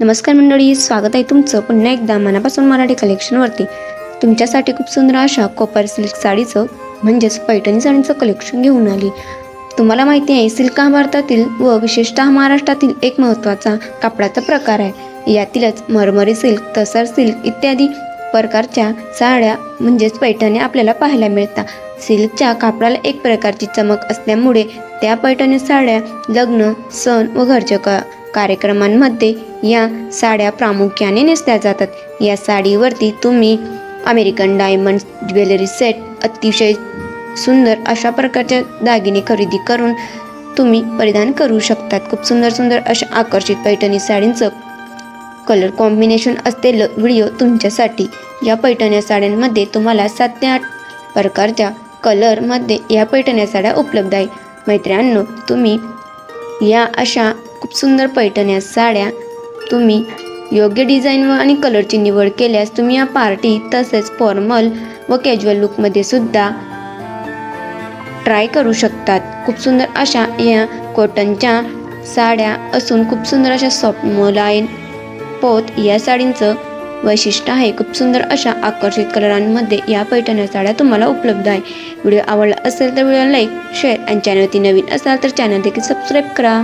नमस्कार मंडळी स्वागत आहे तुमचं पुन्हा एकदा मनापासून मराठी कलेक्शनवरती तुमच्यासाठी खूप सुंदर अशा कोपर सिल्क साडीचं म्हणजेच पैठणी साडीचं कलेक्शन घेऊन आली. तुम्हाला माहिती आहे सिल्क हा भारतातील व विशेषतः महाराष्ट्रातील एक महत्त्वाचा कापडाचा प्रकार आहे. यातीलच मरमरी सिल्क तसर सिल्क इत्यादी प्रकारच्या साड्या म्हणजेच पैठणी आपल्याला पाहायला मिळतात. सिल्कच्या कापडाला एक प्रकारची चमक असल्यामुळे त्या पैठणी साड्या लग्न सण व घरच्या का कार्यक्रमांमध्ये या साड्या प्रामुख्याने नेसल्या जातात. या साडीवरती तुम्ही अमेरिकन डायमंड ज्वेलरी सेट अतिशय सुंदर अशा प्रकारच्या दागिने खरेदी करून तुम्ही परिधान करू शकतात. खूप सुंदर सुंदर अशा आकर्षित पैठणी साडींचं कलर कॉम्बिनेशन असलेलं व्हिडिओ तुमच्यासाठी या पैठण्या साड्यांमध्ये तुम्हाला सात ते आठ प्रकारच्या कलरमध्ये या पैठण्या साड्या उपलब्ध आहे. मैत्र्यांनो तुम्ही या अशा खूप सुंदर पैठण्या साड्या. तुम्ही योग्य डिझाईन व आणि कलरची निवड केल्यास तुम्ही या पार्टी तसेच फॉर्मल व कॅज्युअल लुकमध्ये सुद्धा ट्राय करू शकतात. खूप सुंदर अशा या कॉटनच्या साड्या असून खूप सुंदर अशा सॉफ्ट मोलायन पोत या साडींचं वैशिष्ट्य आहे. खूप सुंदर अशा आकर्षित कलरांमध्ये या पैठण्या साड्या तुम्हाला उपलब्ध आहे. व्हिडिओ आवडला असेल तर व्हिडिओ लाईक शेअर आणि चॅनलवरती नवीन असाल तर चॅनल देखील सबस्क्राईब करा.